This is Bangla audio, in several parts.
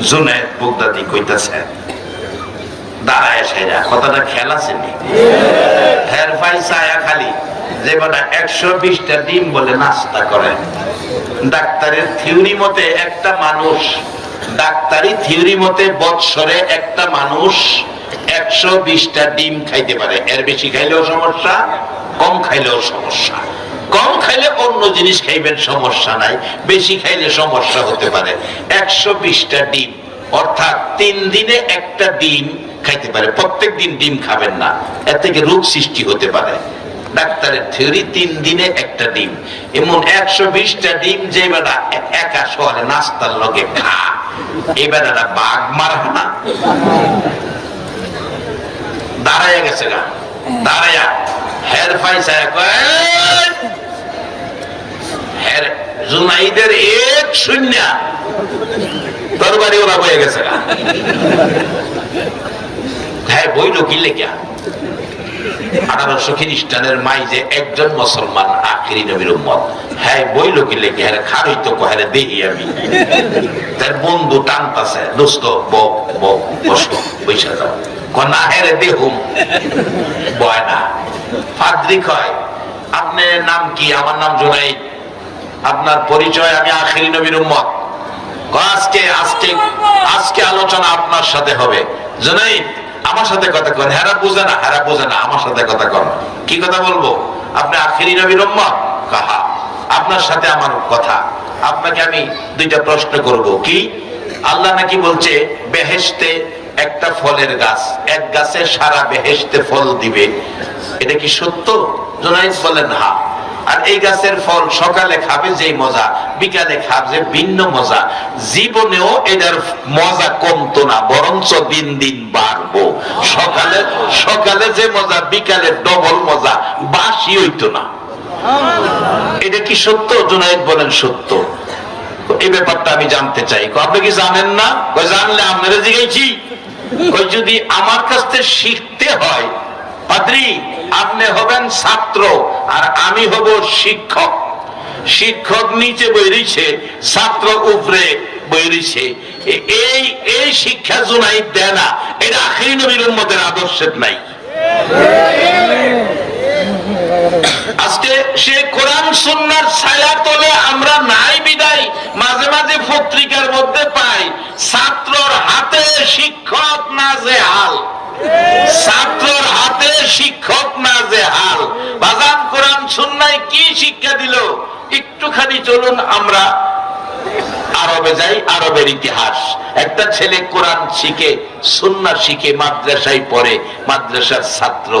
জুনায়দ দাঁড়ায় সেরা কথাটা খেয়াল হের আয়া খালি, যে বেটা একশো বিশটা ডিম বলে নাস্তা করে। ডাক্তারের থিওরি মতে একটা মানুষ, ডাক্তারি থিওরি মতে বৎসরে একটা মানুষ একশো বিশটা ডিম খাইতে পারে। এর বেশি খাইলেও সমস্যা, কম খাইলেও সমস্যা। কম খাইলে অন্য জিনিস খাইবেন, সমস্যা নাই। বেশি খাইলে সমস্যা হতে পারে। একশো বিশটা ডিম, অর্থাৎ তিন দিনে একটা ডিম খাইতে পারে। প্রত্যেক দিন ডিম খাবেন না। এর থেকে রোগ সৃষ্টি হতে পারে। ডাক্তারের থিওরি, তিন দিনে একটা ডিম। এমন একশো বিশটা ডিম যে বেটা একা শহরে নাস্তার লগে খা বাঘ মারা না। দাঁড়াইয়া গেছে গা। দাঁড়াইয়া হের ফাইসা জুনাইদের এক শূন্য। ওরা বয়ে গেছে। হ্যাঁ হ্যাঁ হ্যাঁ বন্ধু আপনার নাম কি? আমার নাম জোনাইদ। আপনার পরিচয় আমি আখিরি নবীর উম্মত। আজকে আজকে আজকে আলোচনা আপনার সাথে হবে। জোনাইদ, আমার সাথে কথা কন। হেরা বুঝে না, হেরা বুঝে না, আমার সাথে কথা কন। কি কথা বলব? আপনি আখিরি নবীর উম্মত? কাহা? আপনার সাথে আমার কথা। আপনাকে আমি দুইটা প্রশ্ন করব। কি? আল্লাহ নাকি বলছে, বেহেশতে একটা ফলের গাছ, এক গাছে সারা বেহেশতে ফল দিবে। এটা কি সত্য? জোনাইদ বলেন, হা। আর এই গাছের ফল সকালে খাবে যে মজা, বিকালে খাবে ভিন্ন মজা। জীবনেও এটার মজা কমতো না, বরঞ্চ দিন দিন বাড়বো। সকালে সকালে যে মজা, বিকালে ডবল মজা বাসি হইতো না। এটা কি সত্য? জুনাইদ বলেন সত্য। এই ব্যাপারটা আমি জানতে চাই। আপনি কি জানেন না? জানলে আপনারা জিগেছি যদি আমার কাছ থেকে শিখতে হয়, পাদ্রি আপনি হবেন ছাত্র, আর আমি হব শিক্ষক। শিক্ষক নিচে বইরিছে, ছাত্র উপরে বইরিছে। এ- এই এই শিক্ষা জুনাই দেয় না। এটা আখিরি নবীর উম্মতের আদর্শের নাই। আজকে সে কোরআন সুন্নার ছায়া তলে আমরা নাই বিদায়, মাঝে মাঝে পত্রিকার মধ্যে পাই, ছাত্রর হাতে শিক্ষক না যে হাল। ছাত্রর হাতে শিক্ষক না যে হাল বাজান সুন্নায় কি শিক্ষা দিল? একটুখানি চলুন, আমরা আরবে যাই, আরবের ইতিহাস। একটা ছেলে কোরআন শিখে সুন্না শিখে, মাদ্রাসায় পড়ে, মাদ্রাসার ছাত্র,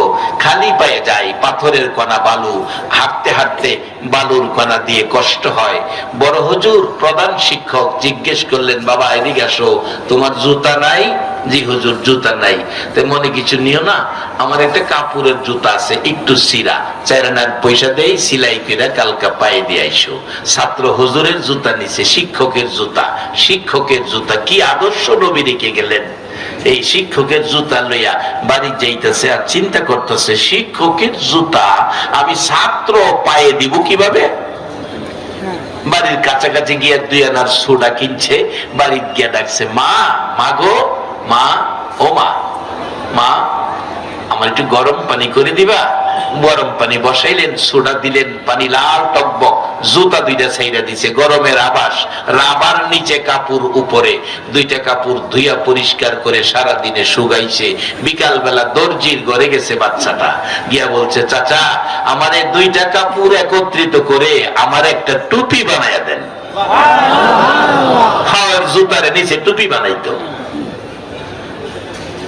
খালি পায়ে যায়, পাথরের কণা বালু, হাঁটতে হাঁটতে বালুর কণা দিয়ে কষ্ট হয়। বড় হুজুর, প্রধান শিক্ষক জিজ্ঞেস করলেন, বাবা, এদিকে আসো, তোমার জুতা নাই? জি, হুজুর, জুতা নাই। তো মনে কিছু নিও না, আমার একটা কাপড়ের জুতা আছে, একটু সিরা চারানার পয়সা দেই, সিলাই করে কালকা পায়ে দিয়ে আইসো। ছাত্র হুজুরের জুতা নিছে, শিক্ষকের জুতা। শিক্ষকের জুতা, কি আদর্শ নবী রেখে গেলেন? এই শিক্ষকের জুতা লইয়া বাড়ি যাইতেছে আর চিন্তা করতেছে, শিক্ষকের জুতা আমি ছাত্র পায়ে দিব কীভাবে? বাড়ির কাছাকাছি গিয়ে দুই আনার সোডা কিনছে বাড়ি গিয়ে ডাকছে, মা মা গো মা ও মা। মা আমার একটু গরম পানি করে দিবা। গরম পানি বসাইলেন সোডা দিলেন পানি লাল টকবক জুতা দুইটা সাইডা দিছে গরমের আবাস রাবার নিচে কাপড় উপরে। দুইটা কাপড় ধুইয়া পরিষ্কার করে সারা দিনে শুকাইছে। বিকাল বেলা দর্জির ঘরে গেছে বাচ্চাটা। গিয়া বলছে চাচা আমার এই দুইটা কাপড় একত্রিত করে আমার একটা টুপি বানাইয়া দেন। খাওয়ার জুতারে নিচে টুপি বানাইতো।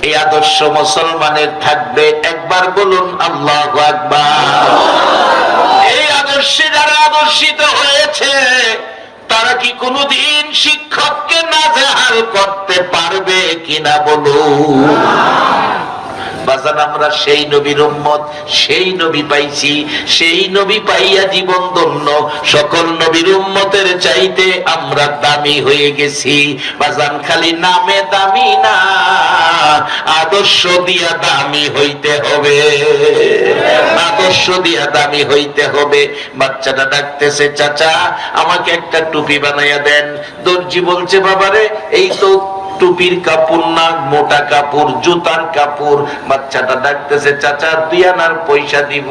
এই আদর্শ মুসলমানের থাকবে, একবার বলুন আল্লাহ এই আদর্শে যারা আদর্শিত হয়েছে, তারা কি কোনোদিন শিক্ষককে নাজেহাল করতে পারবে কিনা বলুন? বাজান, আমরা সেই নবীর উম্মত, সেই নবী পাইছি, সেই নবী পাইয়া জীবন ধন্য। সকল নবীর উম্মতের চাইতে আমরা দামি হয়ে গেছি। বাজান, খালি নামে দামি না, আদর্শ দিয়া দামি হইতে হবে। আদর্শ দিয়া দামি হইতে হবে। বাচ্চাটা ডাকতেছে, চাচা, আমাকে একটা টুপি বানাইয়া দেন। দর্জি বলছে, বাবারে, এই তো টুপির কাপড় না মোটা কাপড়, জুতার কাপড়। বাচ্চাটা ডাকতেছে, চাচা, দিয়ানার পয়সা দিব।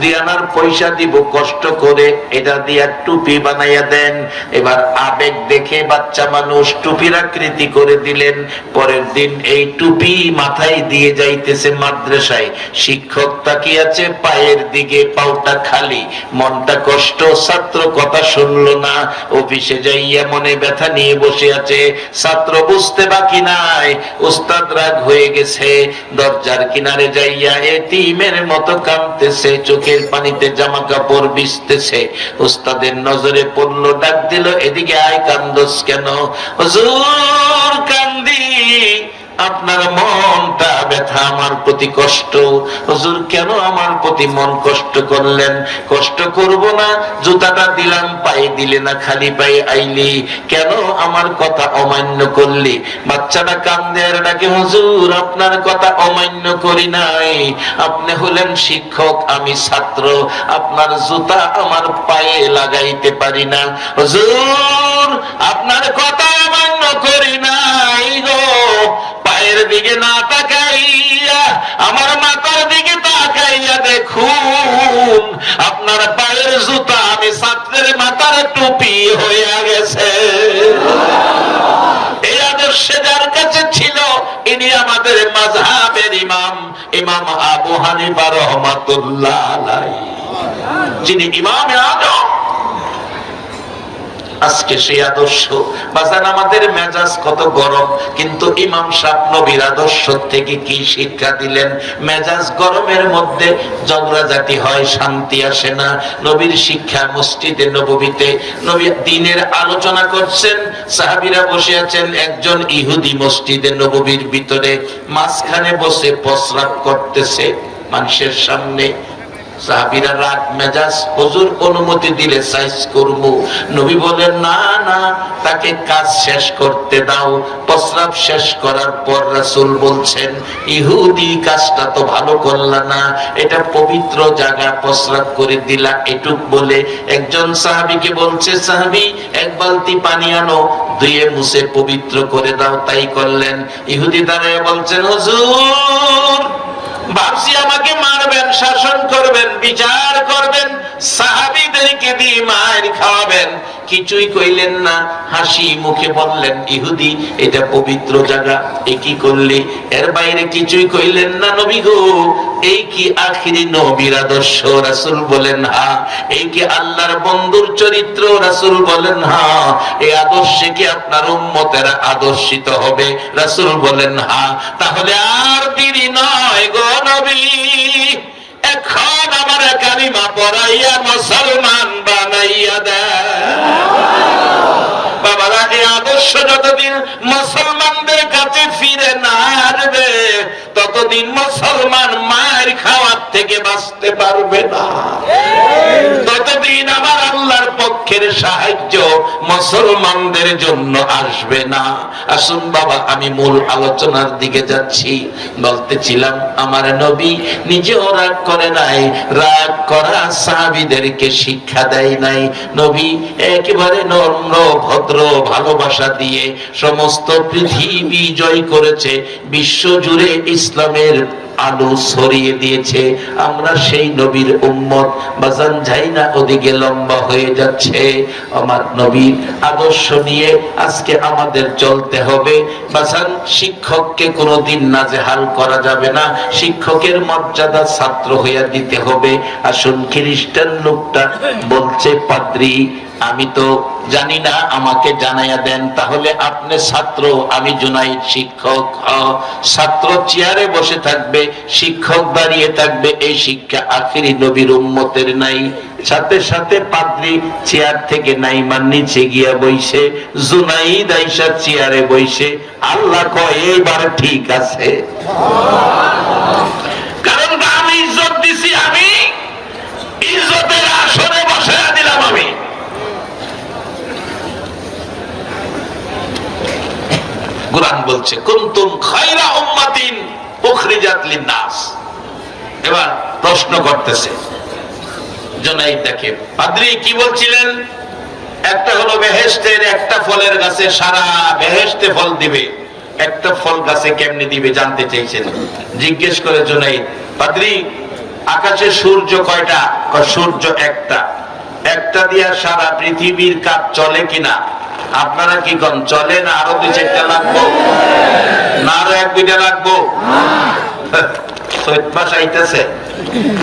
দিয়ানার পয়সা দিব, কষ্ট করে এটা দিয়া টুপি বানাইয়া দেন। এবার আবেগ দেখে বাচ্চা মানুষ টুপির আকৃতি করে দিলেন। পরের দিন এই টুপি মাথায় দিয়ে যাইতেছে মাদ্রাসায়। শিক্ষক তাকিয়াছে পায়ের দিকে পাউটা খালি। মনটা কষ্ট, ছাত্র কথা শুনলো না। অফিসে যাইয়া মনে ব্যথা নিয়ে বসে আছে। ছাত্র বুঝতে বাকি নাই। উস্তাদ রাগ হয়ে গেছে, দরজার কিনারে যাইয়া এতিমের মতো কাঁদতেছে, চোখের পানিতে জামা কাপড় বিছতেছে উস্তাদের নজরে পড়ল ডাক দিল, এদিকে আয়, কান্দস কেন? হুজুর, কান্দি। আপনার মনটা ব্যথা, আমার প্রতি কষ্ট। হুজুর, কেন আমার প্রতি মন কষ্ট করলেন? কষ্ট করব না, জুতাটা দিলাম, পায়ে দিলে না, খালি পায়ে আইলি। কেন আমার কথা অমান্য করলি? বাচ্চাটা কান্দে আর ডাকে, হুজুর, আপনার কথা অমান্য করি নাই। আপনি হলেন শিক্ষক, আমি ছাত্র। আপনার জুতা আমার পায়ে লাগাইতে পারি না। হুজুর, আপনার কথা অমান্য করি নাই গো। পায়ের দিকে না তাকাইয়া, আমার মাথার দিকে তাকাইয়া দেখুন, আপনার পায়ের জুতা আমি ছাত্রের মাথার টুপি হয়ে গেছে। এই আদর্শে যার কাছে ছিল, ইনি আমাদের মাঝহাবের ইমাম ইমাম আবু হানিফা রহমাতুল্লাহ যিনি ইমাম আজম আজকে সেই আদর্শ। বাজান, আমাদের মেজাজ কত গরম, কিন্তু ইমাম সাহ নবীর আদর্শ থেকে কি শিক্ষা দিলেন? মেজাজ গরমের মধ্যে ঝগড়াঝাটি হয়, শান্তি আসে না। নবীর শিক্ষা মসজিদে নবীতে নবী দিনের আলোচনা করছেন, সাহাবিরা বসে আছেন, একজন ইহুদি মসজিদে নবীর ভিতরে, মাঝখানে বসে প্রস্রাব করতেছে মানুষের সামনে। সাহাবিরা রাগ, মেজাজ, হুজুর অনুমতি দিলে সাইজ করব। নবী বলেন, না না, তাকে কাজ শেষ করতে দাও। প্রস্রাব শেষ করার পর রাসূল বলছেন, ইহুদি কাজটা তো ভালো করলা না। এটা পবিত্র জায়গা, প্রস্রাব করে দিলা এটুক বলে। একজন সাহাবীকে বলছে, সাহাবী, এক বালতি পানি আনো। ধুয়ে মুছে পবিত্র করে দাও। তাই করলেন। ইহুদি দাঁড়ায় বলছেন, হুজুর ভাবছি আমাকে মারবেন, শাসন করবেন, বিচার করবেন, সাহাবিদেরকে দিয়ে মায়ের খাওয়াবেন। কিছুই কইলেন না, হাসি মুখে বললেন, ইহুদি, এটা পবিত্র জায়গা, এ কি করলে? এর বাইরে কিছুই কইলেন না, নবী গো এই কি আখিরি নবীর আদর্শ? রাসূল বলেন, হা। এই কি আল্লাহর বন্ধুর চরিত্র? রাসূল বলেন, হা। এই আদর্শে কি আপনার উম্মতেরা আদর্শিত হবে? রাসুল বলেন, হা। তাহলে আর দেরি নয় গো নবী। এখন আমার কালিমা পড়াইয়া মুসলমান বানাইয়া দেয় বাবারা যতদিন মুসলমানদের কাছে ফিরে না আসবে, ততদিন মুসলমান মায়ের খাওয়ার থেকে বাঁচতে পারবে না। ততদিন আল্লাহর পক্ষের সাহায্য মুসলমানদের জন্য আসবে না। আসুন বাবা, আমি মূল আলোচনার দিকে যাচ্ছি। বলতেছিলাম, আমার নবী নিজেও রাগ করে নাই, রাগ করা সাহাবিদেরকে শিক্ষা দেয় নাই। নবী একেবারে নম্র, ভদ্র ভালোবাসা দিয়ে সমস্ত পৃথিবী জয় করেছে বিশ্ব জুড়ে ইসলামের আলো ছড়িয়ে দিয়েছে। আমরা সেই নবীর উম্মত। বাজান যাই না ওদিকে লম্বা হয়ে যাচ্ছে। আমার নবীর আদর্শ নিয়ে আজকে আমাদের চলতে হবে। বাজান, শিক্ষককে কোনোদিন নাজেহাল করা যাবে না। শিক্ষকের মর্যাদা ছাত্র হইয়া দিতে হবে। আসুন, খ্রিস্টান লোকটা বলছে, পাদ্রী, আমি তো জানি না, আমাকে জানাইয়া দেন। তাহলে আপনি ছাত্র, আমি জুনাই শিক্ষক। ছাত্র চেয়ারে বসে থাকবে। শিক্ষক দাঁড়িয়ে থাকবে, এই শিক্ষা আখিরি নবীর উম্মতের নাই। সাথে সাথে পাদ্রী চেয়ার থেকে নাইমার নিচে গিয়া বইছে জুনাই দাইসা চেয়ারে বইছে আল্লাহ কয়, এইবার ঠিক আছে। কারণ কোরআন বলছে, কুনতুম খায়রা উম্মাতিন এবার প্রশ্ন করতেছে। জনাই কি বলছিলেন? একটা হলো বেহেশতের, একটা ফলের গাছে সারা বেহেশতে ফল দিবে। একটা ফল গাছে কেমনে দিবে জানতে চাইছেন? জিজ্ঞেস করে জুনাইদ, পাদ্রি, আকাশে সূর্য কয়টা? সূর্য একটা। একটা দিয়া সারা পৃথিবীর কাজ চলে কিনা? আপনারা কি কন চলে না আরও দুই চারটা লাগবো? না আরও এক, দুইটা লাগবো?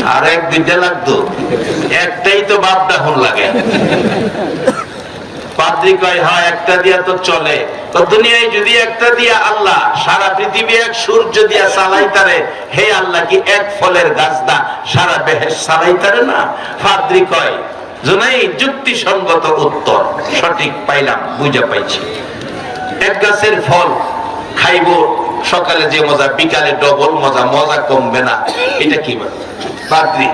আর এক, দুইটা লাগতো। একটাই তো বাপটা হন লাগে। কয়, হয়, একটা দিয়া তো চলে। তো দুনিয়ায় যদি একটা দিয়া আল্লাহ, সারা পৃথিবী এক সূর্য দিয়া চালাইতারে, হে আল্লাহ কি এক ফলের গাছ দা সারা বেহেস চালাইতারে না? পাদ্রি কয় জনাই যুক্তিসঙ্গত উত্তর, সঠিক পাইলাম, বুঝা পাইছি। এক গাছের ফল খাইবো, সকালে যে মজা, বিকালে ডবল মজা মজা কমবে না। এটা কি পাদ্রি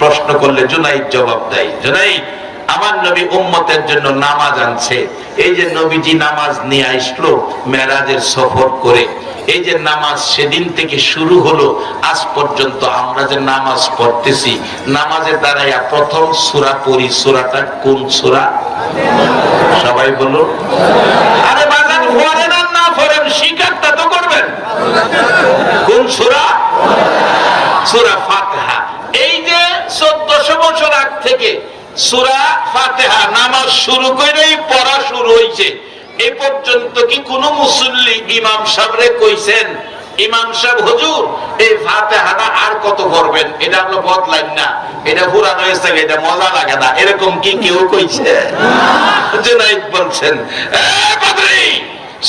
প্রশ্ন করলে জুনাইদ জবাব দেয়, জুনাইদ, আমার নবী উম্মতের জন্য নামাজ আনছে। এই যে নবীজি নামাজ নিয়ে আসলো, মেরাজের সফর করে এই যে নামাজ সেদিন থেকে শুরু হলো, আজ পর্যন্ত আমরা যে নামাজ পড়তেছি নামাজের দ্বারাইয়া প্রথম সুরা পড়ি, সুরাটা কোন সুরা? সবাই বলো। আরে আর না পড়েন, শিকারটা তো করবেন। কোন সুরা? সুরা ফাতেহা। এই যে চোদ্দশো বছর আগ থেকে সুরা ফাতেহা, নামাজ শুরু করেই পড়া শুরু হয়েছে এ পর্যন্ত কি কোন মুসল্লি ইমাম সাহেবরে কইছেন, ইমাম সাহেব, হুজুর, এই ফাতেহাটা আর কত করবেন এটা আমরা বদলাইন না। এটা পুরানো হয়েছে এটা মজা লাগে না। এরকম কি কেউ কইছে? বলছেন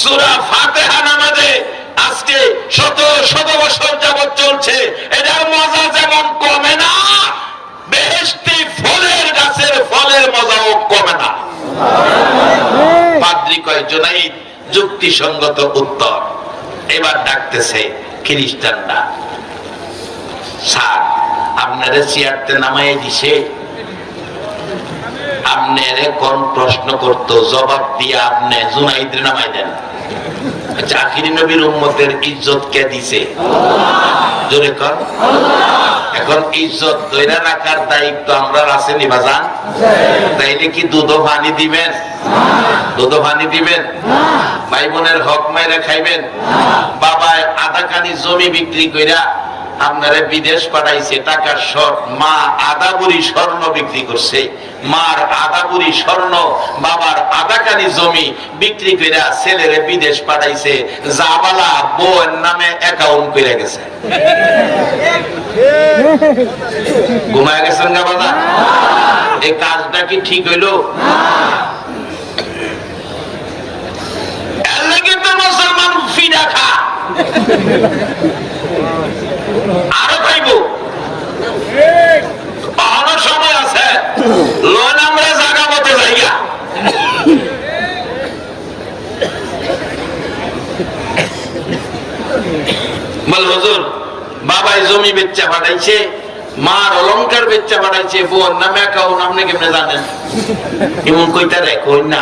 সূরা আজকে শত শত বছর যাবত চলছে। এটার মজা যেমন কমে না, বেহেশতি ফলের গাছের ফলের মজাও কমে না। পাদ্রি কয় জোনাইদ যুক্তিসঙ্গত উত্তর। এবার ডাকতেছে খ্রিস্টানরা। কোন প্রশ্ন করত, জবাব দিয়ে আপনি ইজ্জত কে জোরে কর এখন ইজ্জত ধরে রাখার দায়িত্ব আমরা আছে বাজান। তাইলে কি দুধো পানি দিবেন? দুধো পানি দিবেন? ভাই বোনের হক মাইরা খাইবেন? বাবা আধা কানি জমি বিক্রি কইরা আপনারা বিদেশ পাঠাইছে, টাকার শর্ট মা আধা বুড়ি স্বর্ণ বিক্রি করছে। মার আধা বুড়ি স্বর্ণ, বাবার আধা কানি জমি বিক্রি করে ছেলেরে বিদেশ পাঠাইছে। জাবালা বোন নামে অ্যাকাউন্ট করে গেছে। ঘুমায় গেছেন গা বাবা? এই কাজটা কি ঠিক হইল? মুসলমান ফিডা খা। আরও অন্য সময় আছে। লোন আমরা বল হুজুর, বাবাই জমি বেচা পাঠাইছে, মার অলংকার বেচা পাঠাইছে, বোন, নামে অ্যাকাউন্ট আপনি কেমনে জানেন? এমন কইতা রে কই না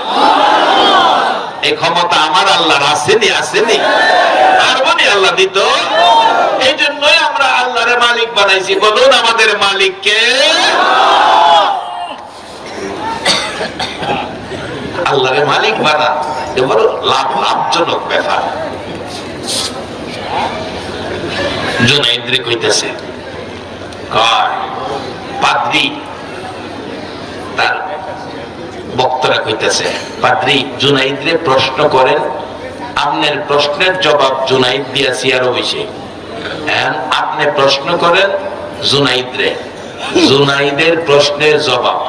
ক্ষমতা আমার আল্লাহর আসেনি আসেনি। পারবনি আল্লাহ দিত? এই জন্যই আমরা আল্লাহরে মালিক বানাইছি। বলুন আমাদের মালিককে। আল্লাহরে মালিক বানা। এ বড় লাভ, লাভজনক ব্যাপার। জুনাইদ্রি কইতেছে, কয়, পাদ্রি তার বক্তরা কইতেছে, পাদ্রি, জুনাইদরে প্রশ্ন করেন আপনার প্রশ্নের জবাব জুনাইদ দিয়াছি আরও এখন আপনি প্রশ্ন করেন, জুনাইদরে। জুনাইদের প্রশ্নের জবাব,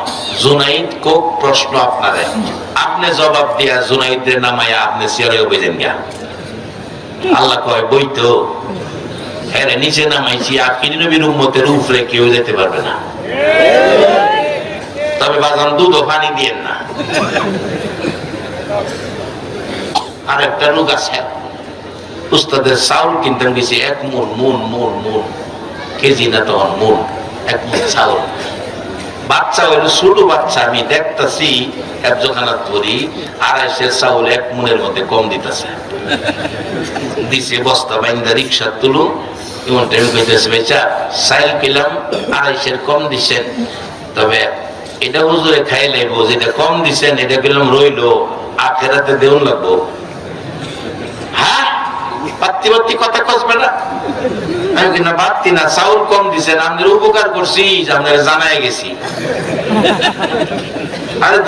জুনাইদ কোক প্রশ্ন আপনারে। আপনি জবাব দিয়া জুনাইদের নামায়া আপনি সিয়ারে বুঝেন গিয়া। আল্লাহ কয়, বই তো হ্যাঁ নিচে নামাইছি আখিরি নবীর উম্মতের উপরে কেউ যেতে পারবে না। তবে বাজান দুধ ও পানি দিয়েন না। আর একটা চাউল কিনতাম গেছি এক এক এক মনের মধ্যে কম দিতেছে। দিছে বস্তা বাইন্দা রিক্সা কইতেছে, বেচা সাইল পেলাম আড়াইশের কম দিছেন। তবে এটা হুজুরে খাই লাগবো, যেটা কম দিছেন, এটা পেলাম রইল। আখেরাতে দেউন লাগবো। হ্যাঁ? কথা আমি আরে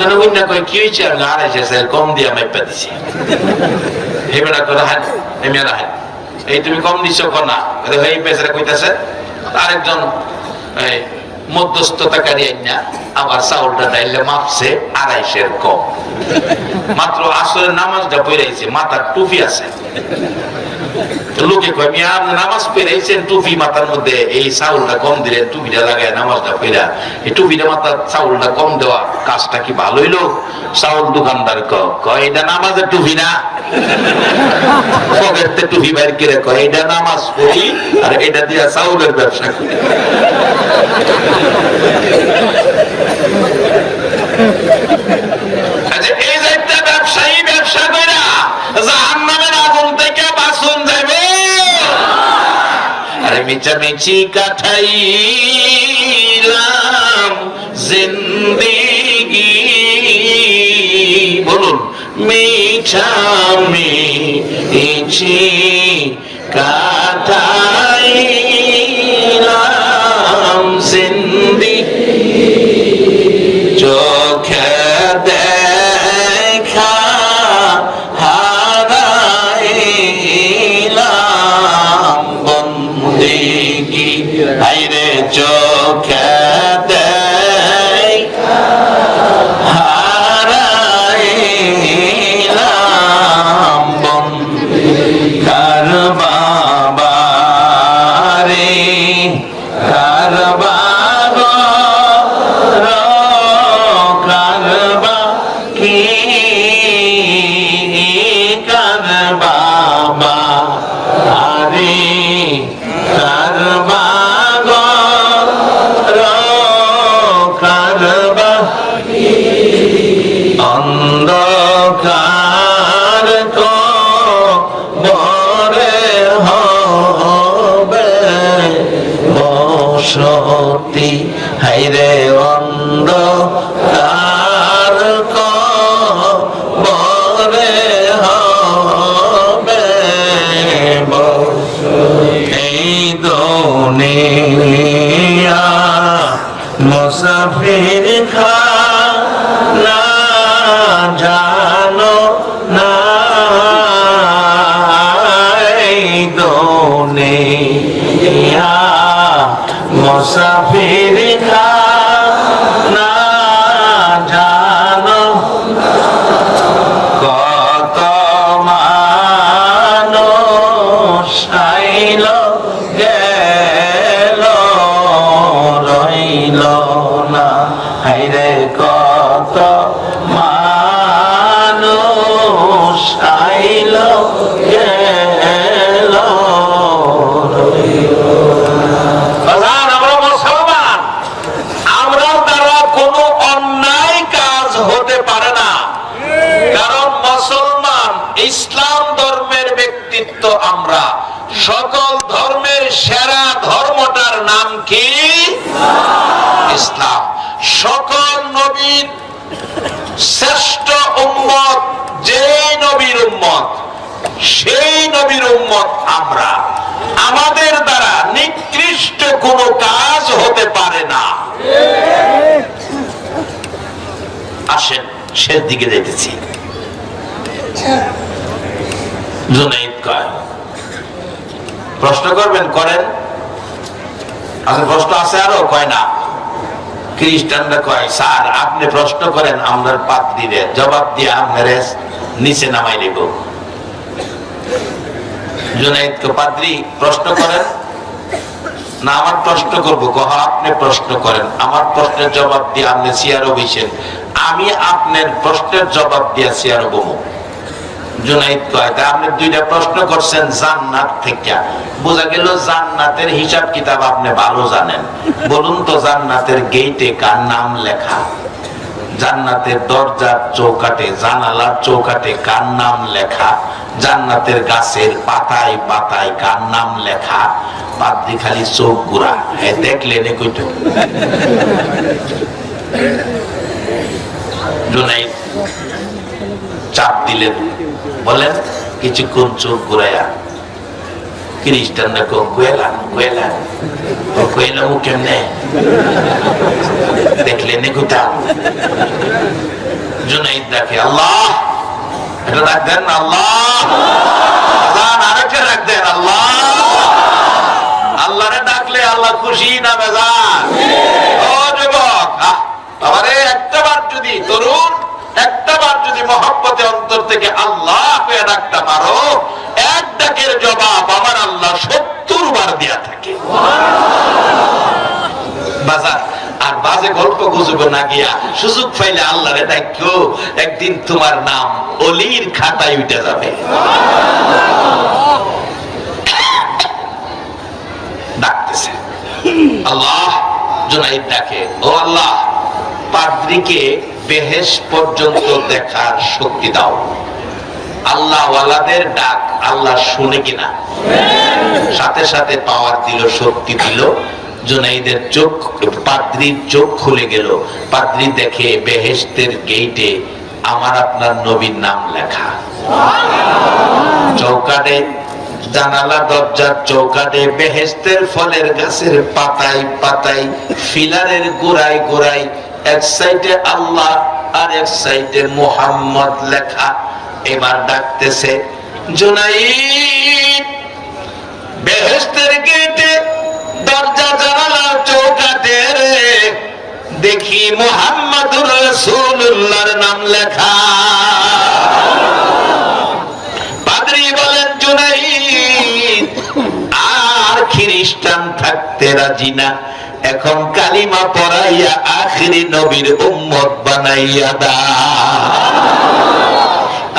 কি হয়েছে আমি কম দিয়ে দিছি। মেয়েরা এই তুমি কম দিচ্ছ কনা কইতাছে। আরেকজন মাত্র আসরের নামাজটা বইরাইছে মাথার টুপি আছে। লোকে কয়, মিয়া নামাজ পড়াইছেন টুপি মাথার মধ্যে, এই চাউলটা কম দিলেন, টুপিটা লাগায় নামাজটা পড়া। এই টুপিটা মাথার চাউলটা কম দেওয়া, কাজটা কি ভালো হইল? চাউল দোকানদার কয় এটা নামাজের টুপি না? পকেটে টুপি বাইর করে কয়, এটা নামাজ পড়ি, আর এটা দিয়া চাউলের ব্যবসা করি আচ্ছা, এই যে একটা ব্যবসায়ী ব্যবসা কইরা জাহান্নামের আগুন থেকে বাঁচুন যাবে আরে মিচামিচি কাঠাইলাম জিন্দিগি। বলুন মিছামিছি কাঠাইলাম caída ইসলাম। সকল নবীর শ্রেষ্ঠ উম্মত যে নবীর উম্মত, সেই নবীর উম্মত আমরা। আমাদের দ্বারা নিকৃষ্ট কোনো কাজ হতে পারে না। আসেন, শেষ দিকে যেতেছি প্রশ্ন করবেন, করেন? আচ্ছা প্রশ্ন আছে আরও, কয় না? খ্রিস্টানরা কয়, স্যার, আপনি প্রশ্ন করেন আমরা পাত্রীরে। জবাব দিয়ে আপনার নিচে নামাই করেন? না, আমার প্রশ্ন করব। কহ আপনি প্রশ্ন করেন। আমার প্রশ্নের জবাব দিয়ে আমি আপনার প্রশ্নের জবাব দিয়ে চেয়ারও বমু আপনি দুইটা প্রশ্ন করছেন জান্নাত থেকে। বোঝা গেল জান্নাতের হিসাব কিতাব আপনি ভালো জানেন। বলুন তো জান্নাতের গেইটে কার নাম লেখা? জান্নাতের দরজার চৌকাটে, জানালার চৌকাটে কার নাম লেখা? জান্নাতের গাছের পাতায় পাতায় কার নাম লেখা? পাদ্রি খালি চোখ গুড়া হে দেখলেন জুনাইদ চাপ দিলেন বলেন কিছুক্ষণ চোখ ঘুরাইয়া খ্রিস্টানরা কোথা আল্লাহ, এটা আল্লাহ। আল্লাহ। আল্লাহরে ডাকলে আল্লাহ খুশি না বাবারে, একটা বার যদি তরুণ একটা বার যদি মহব্বতে অন্তর থেকে আল্লাহ ডাকতে পারো এক ডাকের জবাব আমার আল্লাহ সত্তর বার দেয়া থাকে। বাজার, আর বাজে গল্প গুজব না গিয়া সুযোগ পাইলে আল্লাহরে ডাকিও, একদিন তোমার নাম অলির খাতায় উঠে যাবে। ডাকতেছে। আল্লাহ জুনাইদ ডাকে, ও আল্লাহ, পাদ্রিকে বেহেস পর্যন্ত দেখার শক্তি দাও। আল্লাহ ডাক আল্লাহ শুনে কিনা। সাথে সাথে পাওয়ার দিল, শক্তি দিল। জুনাইদের চোখ, পাদ্রির চোখ খুলে গেল। পাদ্রি দেখে বেহেস্তের গেইটে আমার আপনার নবীর নাম লেখা। চৌকাটে জানালা, দরজার চৌকাটে বেহেস্তের ফলের গাছের পাতায় পাতায়, ফিলারের গোড়ায় গোড়ায় এক সাইডে আল্লাহ আর এক সাইডে মোহাম্মদ লেখা এবার ডাকতেছে, জুনাইদ বেহেস্তের গেটে দরজা জানালা চৌকাতে দেখি মোহাম্মদুর রসুল্লাহর নাম লেখা। থাকতে রাজি না। এখন কালিমা পড়াইয়া আখিরি নবীর উম্মত বানাইয়া দা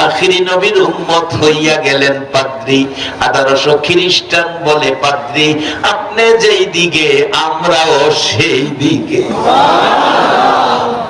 আখিরি নবীর উম্মত হইয়া গেলেন পাদ্রি। আঠারোশো খ্রিস্টান বলে, পাদ্রি, আপনি যেই দিকে, আমরাও সেই দিকে।